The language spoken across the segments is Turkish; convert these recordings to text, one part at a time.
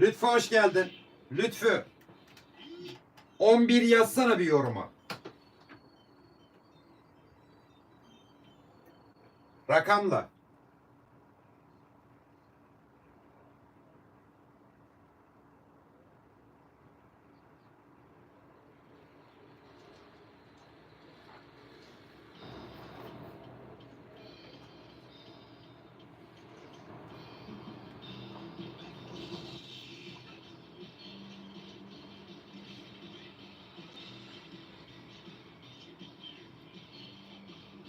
Lütfü hoş geldin. Lütfü. 11 yazsana bir yoruma. Rakamla.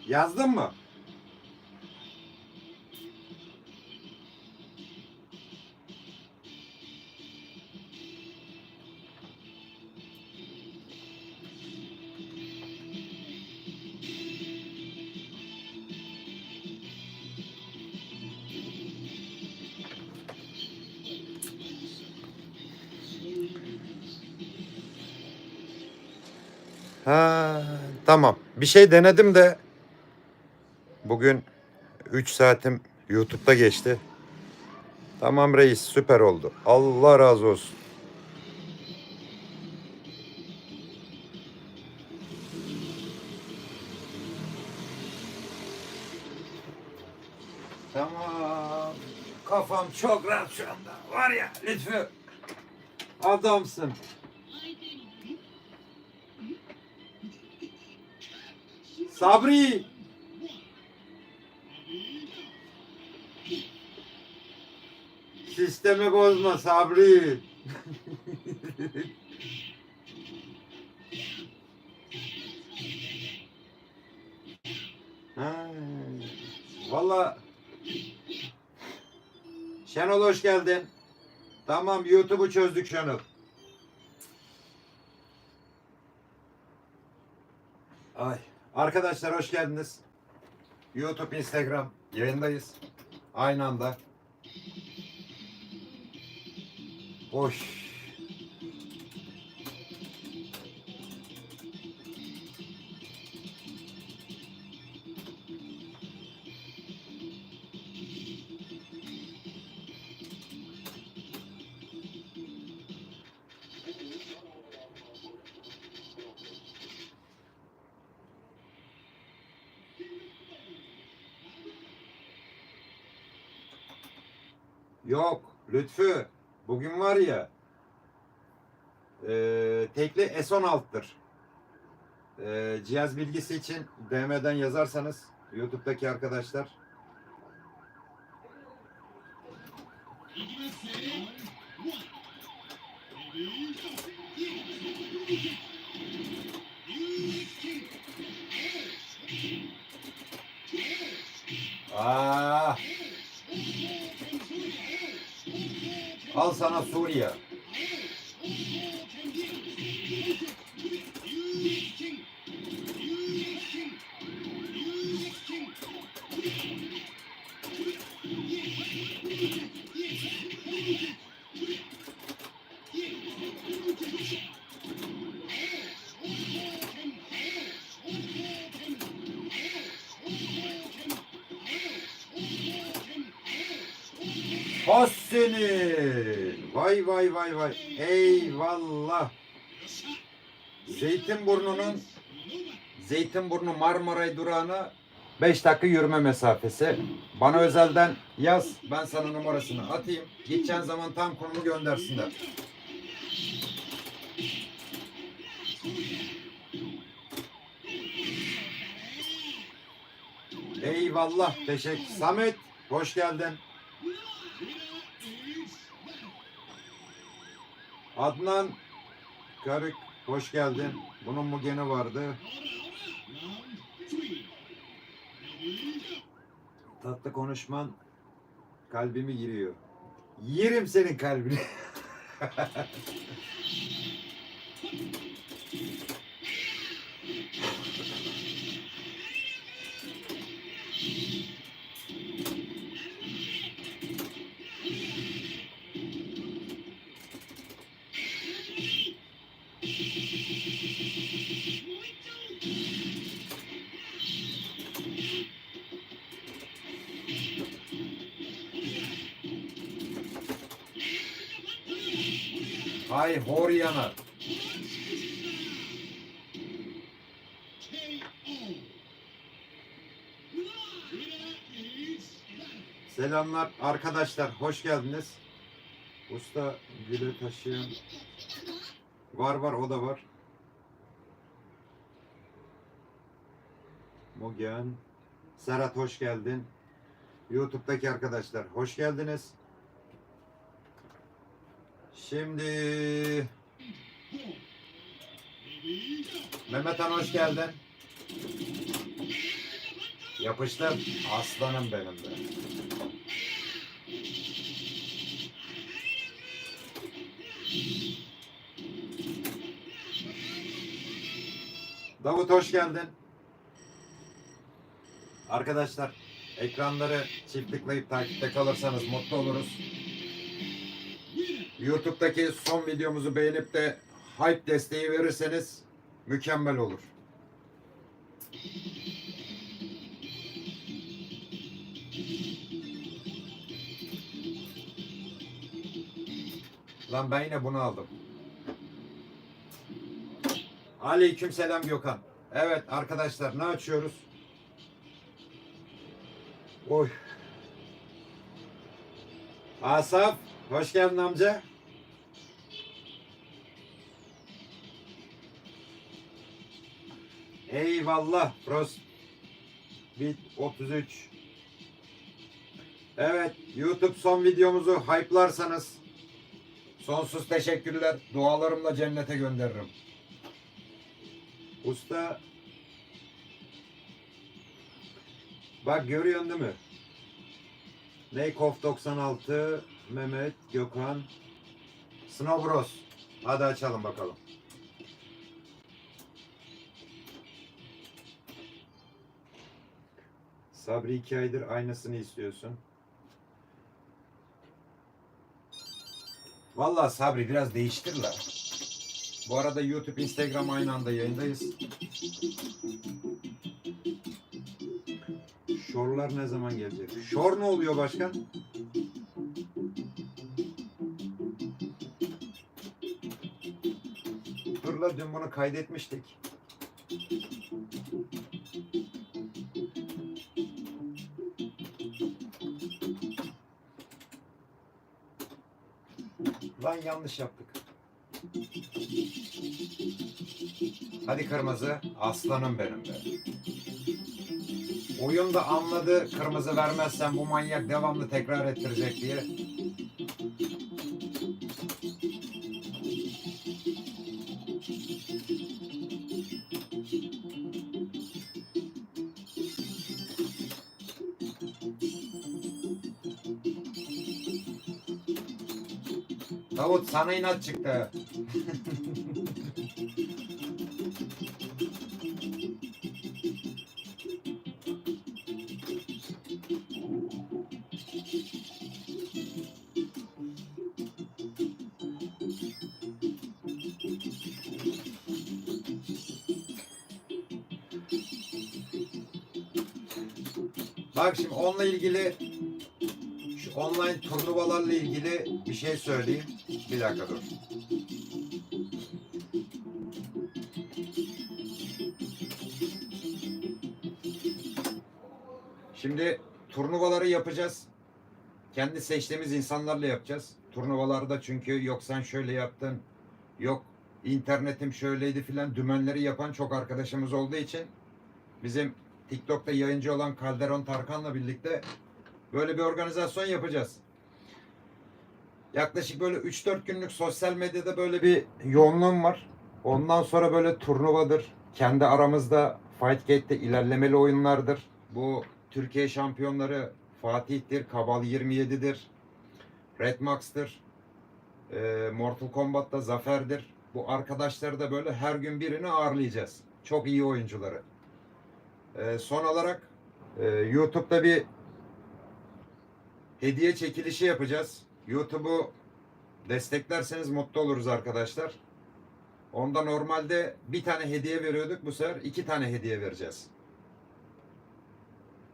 Yazdın mı? Ha, tamam. Bir şey denedim de bugün 3 saatim YouTube'da geçti. Tamam reis süper oldu. Allah razı olsun. Tamam. Kafam çok rahat şu anda. Var ya Lütfü. Adamsın. Sabri. Sistemi bozma Sabri. Valla Şenol hoş geldin. Tamam YouTube'u çözdük Şenol. Ay. Arkadaşlar hoş geldiniz. YouTube, Instagram yayındayız. Aynı anda. Hoş. Yok Lütfü. S16'dır. E, ee, cihaz bilgisi için DM'den yazarsanız YouTube'daki arkadaşlar. Ah. Al sana Suriye. Vay vay vay. Eyvallah. Zeytinburnu'nun Zeytinburnu Marmaray durağına 5 dakika yürüme mesafesi. Bana özelden yaz. Ben sana numarasını atayım. Gideceğin zaman tam konumu göndersinler. Eyvallah. Teşekkür. Samet hoş geldin. Adnan Karık hoş geldin. Bunun mu gene vardı? Tatlı konuşman kalbimi giriyor. Yerim senin kalbini. Hay hor yanar. Selamlar arkadaşlar, hoş geldiniz. Usta gülü taşıyan var var o da var. Mugen, Serhat hoş geldin. YouTube'daki arkadaşlar hoş geldiniz. Şimdi Mehmet Han hoş geldin. Yapıştır. Aslanım benim de. Davut hoş geldin. Arkadaşlar ekranları çift tıklayıp takipte kalırsanız mutlu oluruz. YouTube'daki son videomuzu beğenip de hype desteği verirseniz mükemmel olur. Lan ben yine bunu aldım. Aleyküm selam Gökhan. Evet arkadaşlar ne açıyoruz? Oy. Asaf hoş geldin amca. Eyvallah Frost. Bit 33. Evet YouTube son videomuzu hype'larsanız sonsuz teşekkürler. Dualarımla cennete gönderirim. Usta Bak görüyorsun değil mi? Neykof 96 Mehmet Gökhan Snow Bros. Hadi açalım bakalım. Sabri iki aydır aynısını istiyorsun. Vallahi Sabri biraz değiştir la. Bu arada YouTube, Instagram aynı anda yayındayız. Şorlar ne zaman gelecek? Şor ne oluyor başkan? Dur la dün bunu kaydetmiştik. Lan yanlış yaptık. Hadi kırmızı. Aslanım benim be. Oyun da anladı kırmızı vermezsen bu manyak devamlı tekrar ettirecek diye. Davut sana inat çıktı. Bak şimdi onunla ilgili şu online turnuvalarla ilgili bir şey söyleyeyim. Bir dakika dur. Şimdi turnuvaları yapacağız. Kendi seçtiğimiz insanlarla yapacağız. Turnuvalarda çünkü yok sen şöyle yaptın, yok internetim şöyleydi filan dümenleri yapan çok arkadaşımız olduğu için bizim TikTok'ta yayıncı olan Calderon Tarkan'la birlikte böyle bir organizasyon yapacağız. Yaklaşık böyle 3-4 günlük sosyal medyada böyle bir yoğunluğum var. Ondan sonra böyle turnuvadır. Kendi aramızda Fightgate'de ilerlemeli oyunlardır. Bu Türkiye şampiyonları Fatih'tir, Kabal 27'dir, Red Max'tır, e, Mortal Kombat'ta Zafer'dir. Bu arkadaşları da böyle her gün birini ağırlayacağız. Çok iyi oyuncuları. E, son olarak e, YouTube'da bir hediye çekilişi yapacağız. YouTube'u desteklerseniz mutlu oluruz arkadaşlar. Onda normalde bir tane hediye veriyorduk. Bu sefer iki tane hediye vereceğiz.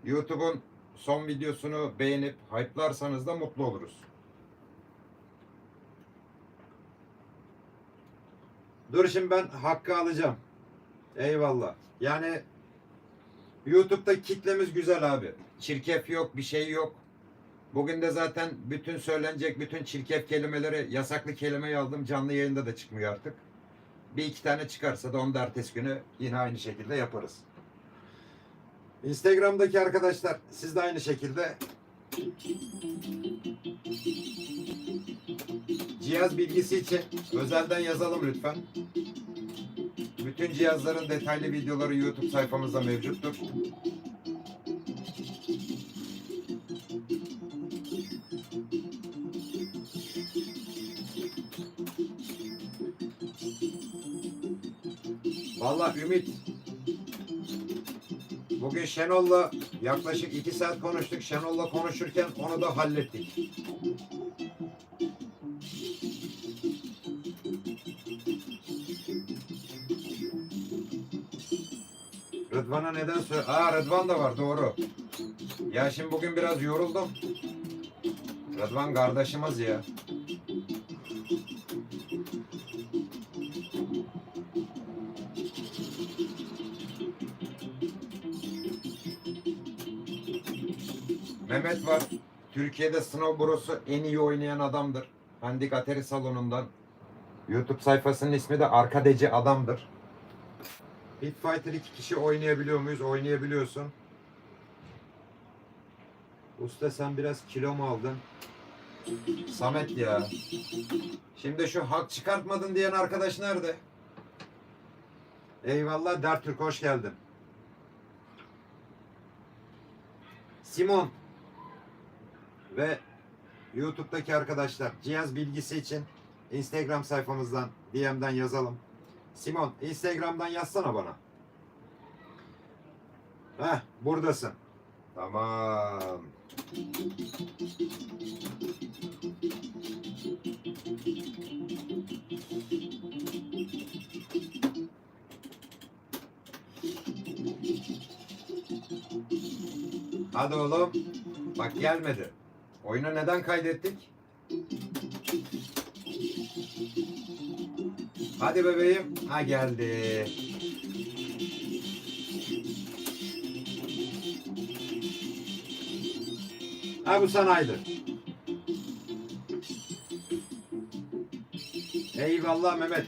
YouTube'un son videosunu beğenip hype'larsanız da mutlu oluruz. Dur şimdi ben hakkı alacağım. Eyvallah. Yani YouTube'da kitlemiz güzel abi. Çirkef yok, bir şey yok. Bugün de zaten bütün söylenecek bütün çirkef kelimeleri, yasaklı kelimeyi aldım. Canlı yayında da çıkmıyor artık. Bir iki tane çıkarsa da onu da ertesi günü yine aynı şekilde yaparız. Instagram'daki arkadaşlar siz de aynı şekilde cihaz bilgisi için özelden yazalım lütfen. Bütün cihazların detaylı videoları YouTube sayfamızda mevcuttur. Vallahi Ümit Bugün Şenol'la yaklaşık iki saat konuştuk. Şenol'la konuşurken onu da hallettik. Rıdvan'a neden söyle... Aa Rıdvan da var doğru. Ya şimdi bugün biraz yoruldum. Rıdvan kardeşimiz ya. Mehmet var. Türkiye'de snowboard'u en iyi oynayan adamdır. Handik Atari salonundan. YouTube sayfasının ismi de Arkadeci Adam'dır. Pit Fighter iki kişi oynayabiliyor muyuz? Oynayabiliyorsun. Usta sen biraz kilo mu aldın? Samet ya. Şimdi şu hak çıkartmadın diyen arkadaş nerede? Eyvallah Dertürk hoş geldin. Simon ve YouTube'daki arkadaşlar cihaz bilgisi için Instagram sayfamızdan DM'den yazalım. Simon Instagram'dan yazsana bana. Heh buradasın. Tamam. Hadi oğlum. Bak gelmedi. Oyunu neden kaydettik? Hadi bebeğim. Ha geldi. Ha bu sanaydı. Eyvallah Mehmet.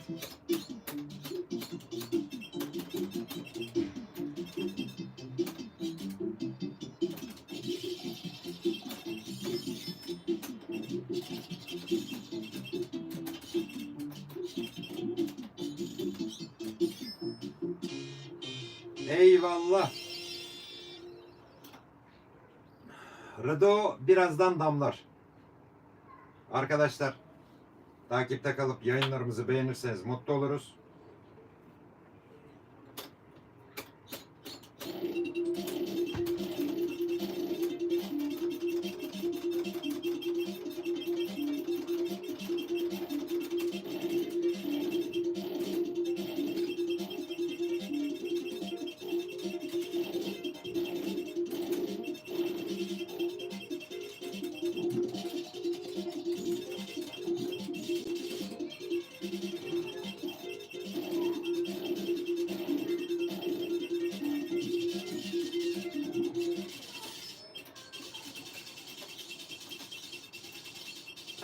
Eyvallah. Rıdo birazdan damlar. Arkadaşlar takipte kalıp yayınlarımızı beğenirseniz mutlu oluruz.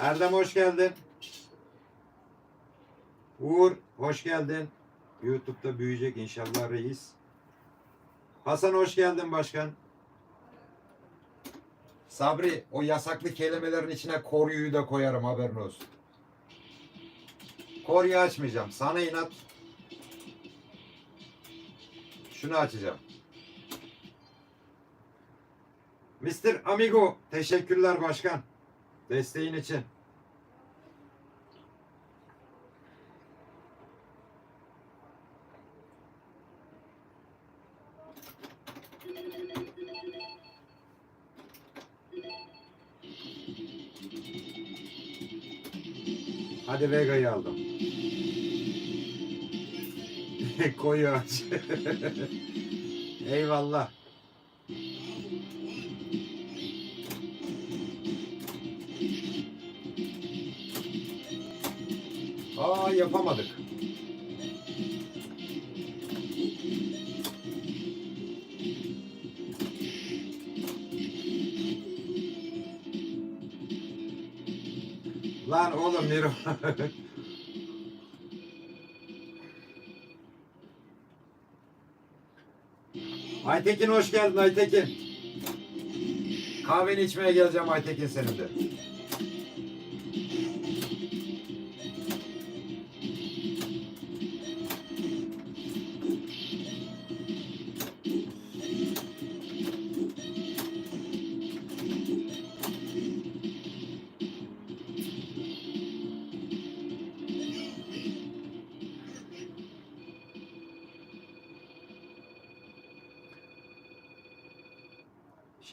Erdem hoş geldin. Uğur hoş geldin. YouTube'da büyüyecek inşallah reis. Hasan hoş geldin başkan. Sabri o yasaklı kelimelerin içine koryuyu da koyarım haberin olsun. Koryu açmayacağım. Sana inat. Şunu açacağım. Mr. Amigo teşekkürler başkan. Desteğin için. Hadi Vega'yı aldım. Koyu aç. Eyvallah. yapamadık. Lan oğlum Miro. Aytekin hoş geldin Aytekin. Kahveni içmeye geleceğim Aytekin senin de.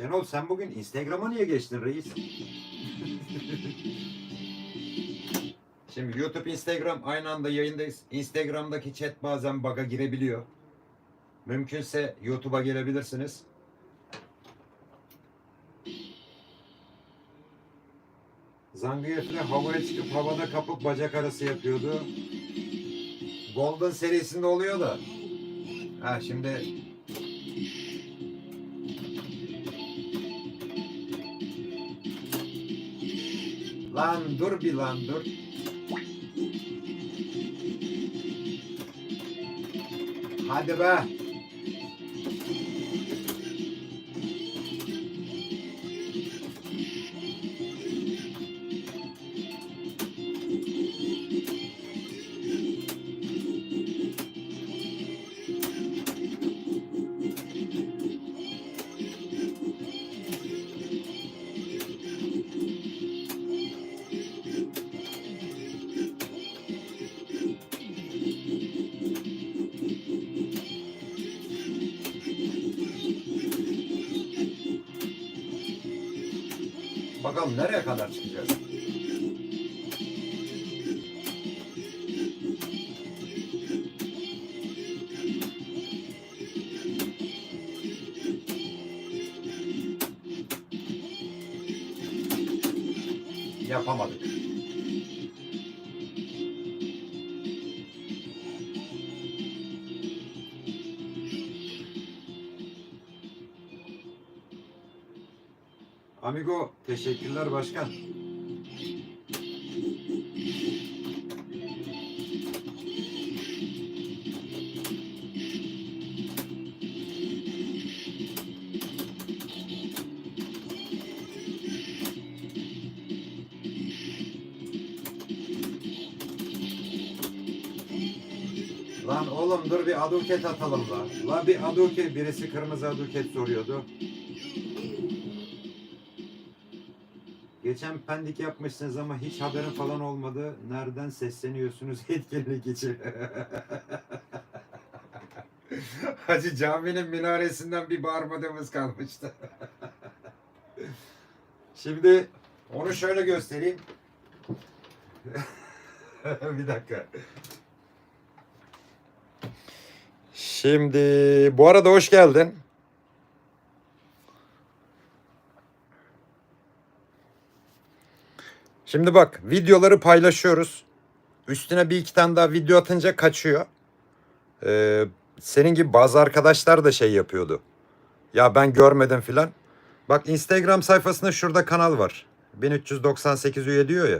Şenol sen bugün Instagram'a niye geçtin reis? Şimdi YouTube, Instagram aynı anda yayındayız. Instagram'daki chat bazen bug'a girebiliyor. Mümkünse YouTube'a gelebilirsiniz. Zangief'le havaya çıkıp havada kapıp bacak arası yapıyordu. Golden serisinde oluyor da. Ha şimdi Lan dur bir lan dur. Hadi be. Yapamadık. Amigo teşekkürler başkan. Bir aduket atalım la. La bir aduket birisi kırmızı aduket soruyordu. Geçen pendik yapmışsınız ama hiç haberin falan olmadı. Nereden sesleniyorsunuz etkinlik için? Hacı caminin minaresinden bir bağırmadığımız kalmıştı. Şimdi onu şöyle göstereyim. bir dakika. Şimdi bu arada hoş geldin. Şimdi bak videoları paylaşıyoruz. Üstüne bir iki tane daha video atınca kaçıyor. Ee, senin gibi bazı arkadaşlar da şey yapıyordu. Ya ben görmedim filan. Bak Instagram sayfasında şurada kanal var. 1398 üye diyor ya.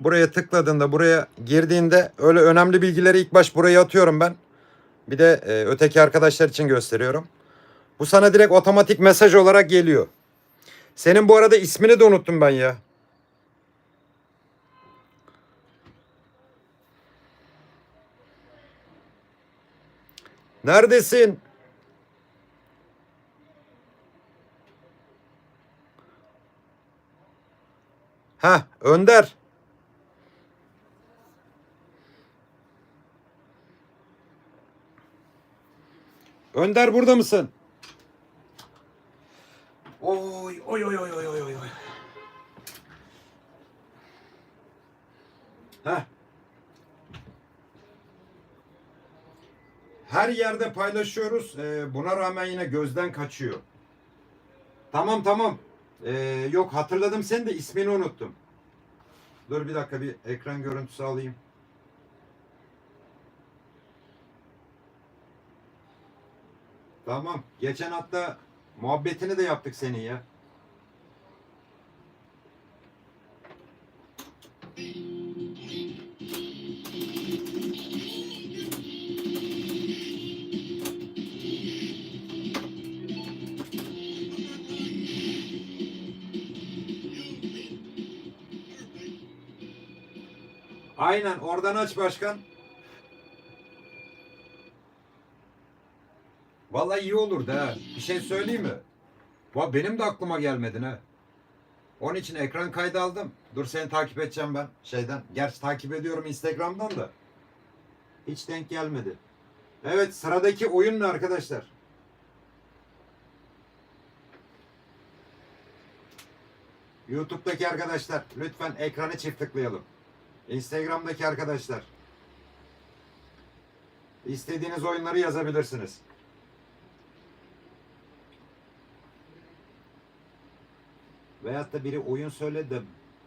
Buraya tıkladığında buraya girdiğinde öyle önemli bilgileri ilk baş buraya atıyorum ben. Bir de e, öteki arkadaşlar için gösteriyorum. Bu sana direkt otomatik mesaj olarak geliyor. Senin bu arada ismini de unuttum ben ya. Neredesin? Ha, Önder. Önder burada mısın? Oy oy oy oy oy oy oy. Heh. Her yerde paylaşıyoruz. Ee, buna rağmen yine gözden kaçıyor. Tamam tamam. Ee, yok hatırladım seni de ismini unuttum. Dur bir dakika bir ekran görüntüsü alayım. Tamam. Geçen hatta muhabbetini de yaptık senin ya. Aynen oradan aç başkan. Vallahi iyi olurdu ha. Bir şey söyleyeyim mi? Va benim de aklıma gelmedi ha. Onun için ekran kaydı aldım. Dur seni takip edeceğim ben şeyden. Gerçi takip ediyorum Instagram'dan da. Hiç denk gelmedi. Evet sıradaki oyun ne arkadaşlar? YouTube'daki arkadaşlar lütfen ekranı çift tıklayalım. Instagram'daki arkadaşlar istediğiniz oyunları yazabilirsiniz. Veyahut da biri oyun söyledi de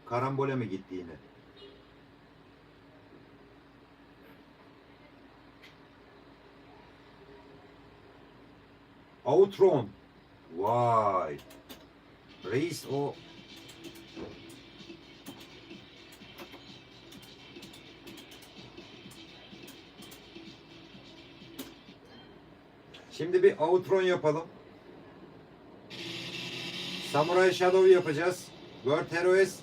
karambole mi gitti yine? Outrun. Vay. Reis o Şimdi bir Outrun yapalım. Samurai Shadow yapacağız. World Heroes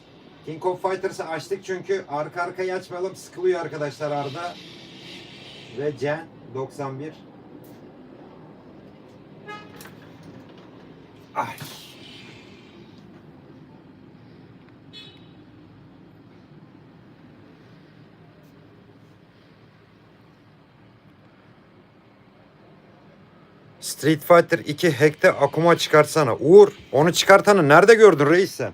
King of Fighters'ı açtık çünkü arka arkaya açmayalım. Sıkılıyor arkadaşlar Arda. Ve Jen 91. Ay. Street Fighter 2 hack'te Akuma çıkartsana. Uğur onu çıkartanı nerede gördün reis sen?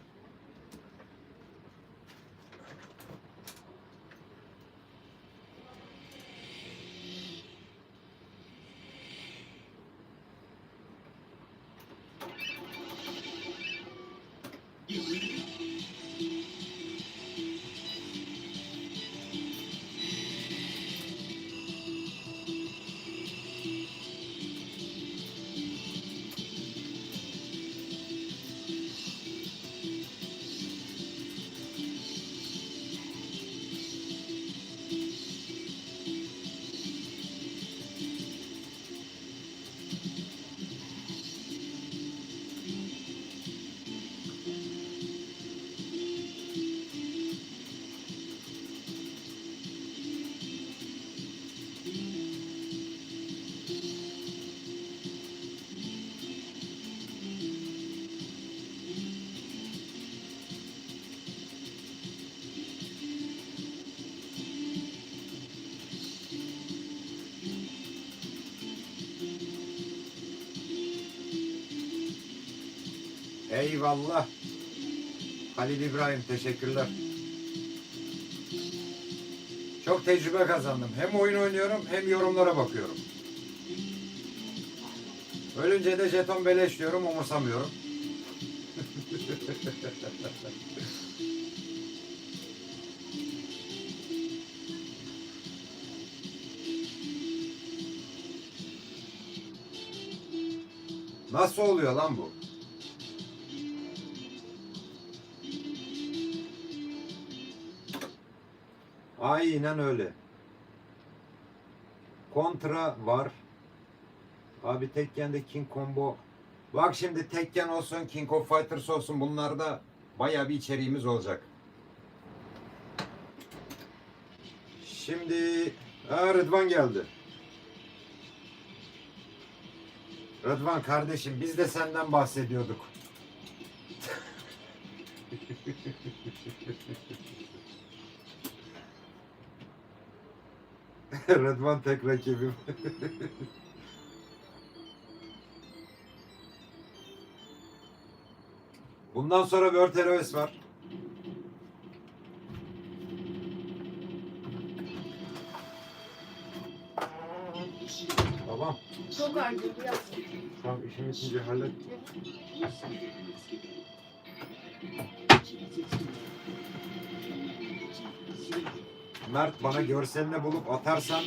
Eyvallah. Halil İbrahim teşekkürler. Çok tecrübe kazandım. Hem oyun oynuyorum hem yorumlara bakıyorum. Ölünce de jeton beleş diyorum umursamıyorum. Nasıl oluyor lan bu? Aynen öyle. Kontra var. Abi Tekken'de King Combo. Bak şimdi Tekken olsun, King of Fighters olsun bunlarda bayağı bir içeriğimiz olacak. Şimdi Aa, Rıdvan geldi. Rıdvan kardeşim biz de senden bahsediyorduk. Rıdvan tek rakibim. Bundan sonra World Heroes var. Tamam. Çok acı biraz. Tamam işim bitince hallet. Mert bana görselini bulup atarsan